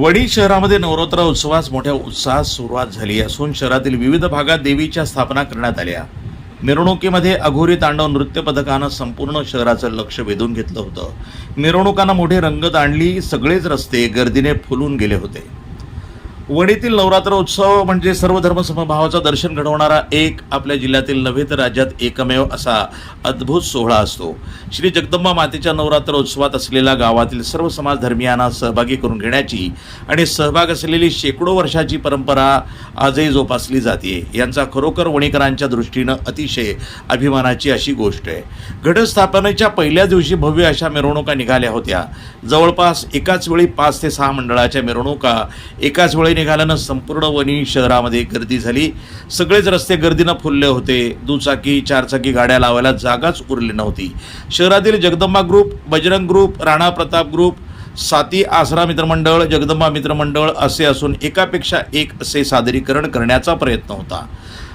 वडी शहरामध्ये नवरात्र उत्सवास मोठ्या उत्साहात सुरुवात झाली असून शहरातील विविध भागात देवीच्या स्थापना करण्यात आल्या. मिरवणुकीमध्ये अघोरी तांडव नृत्य पथकानं संपूर्ण शहराचं लक्ष वेधून घेतलं होतं. मिरवणुकांना मोठी रंगत आणली सगळेच रस्ते गर्दीने फुलून गेले होते. वणीतील नवरात्र उत्सव म्हणजे सर्व धर्म समभावाचं दर्शन घडवणारा एक आपल्या जिल्ह्यातील नव्हे तर राज्यात एकमेव असा अद्भुत सोहळा असतो. श्री जगदंबा मातेच्या नवरात्र उत्सवात असलेल्या गावातील सर्व समाज धर्मियांना सहभागी करून घेण्याची आणि सहभाग असलेली शेकडो वर्षाची परंपरा आजही जोपासली जाते यांचा खरोखर वणीकरांच्या दृष्टीनं अतिशय अभिमानाची अशी गोष्ट आहे. घटस्थापनेच्या पहिल्या दिवशी भव्य अशा मिरवणुका निघाल्या होत्या. जवळपास एकाच वेळी पाच ते सहा मंडळाच्या मिरवणुका एकाच वेळी निघाल्यानं संपूर्ण वणी शहरामध्ये गर्दी झाली. सगळेच रस्ते गर्दीनं फुलले होते. दुचाकी चारचाकी गाड्या लावायला जागाच उरली नव्हती. शहरातील Jagdamba group Bajrang group Rana Pratap group साती आसरा मित्रमंडळ जगदंबा मित्रमंडळ असे असून एकापेक्षा एक असे सादरीकरण करण्याचा प्रयत्न होता.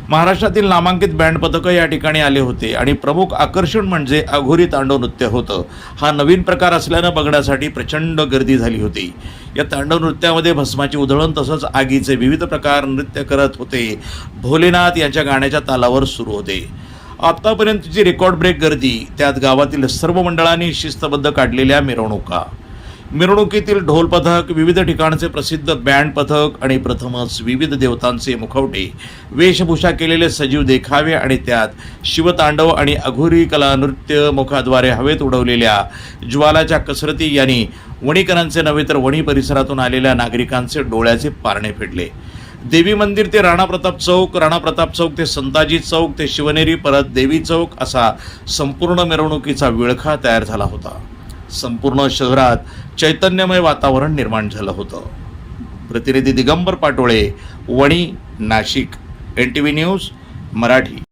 महाराष्ट्रातील नामांकित बँड पथकं या ठिकाणी आले होते आणि प्रमुख आकर्षण म्हणजे अघोरी तांडव नृत्य होतं. हा नवीन प्रकार असल्यानं बघण्यासाठी प्रचंड गर्दी झाली होती. या तांडव नृत्यामध्ये भस्माची उधळण तसंच आगीचे विविध प्रकार नृत्य करत होते. भोलेनाथ यांच्या गाण्याच्या तालावर सुरू होते. आत्तापर्यंतची रेकॉर्ड ब्रेक गर्दी त्यात गावातील सर्व मंडळांनी शिस्तबद्ध काढलेल्या मिरवणुका. मिरवणुकीतील ढोल पथक विविध ठिकाणचे प्रसिद्ध बँड पथक आणि प्रथमच विविध देवतांचे मुखवटे वेशभूषा केलेले सजीव देखावे आणि त्यात शिवतांडव आणि अघोरी कला नृत्य मुखाद्वारे हवेत उडवलेल्या ज्वालाच्या कसरती यांनी वणीकरांचे नव्हे तर वणी परिसरातून आलेल्या नागरिकांचे डोळ्याचे पारणे फेडले. देवी मंदिर ते राणा प्रताप चौक राणा प्रताप चौक ते संताजी चौक ते शिवनेरी परत देवी चौक असा संपूर्ण मिरवणुकीचा विळखा तयार झाला होता. संपूर्ण शहरात चैतन्यमय वातावरण निर्माण झालं होतं. प्रतिनिधी Digambar Patole Vani Nashik N T V news Marathi.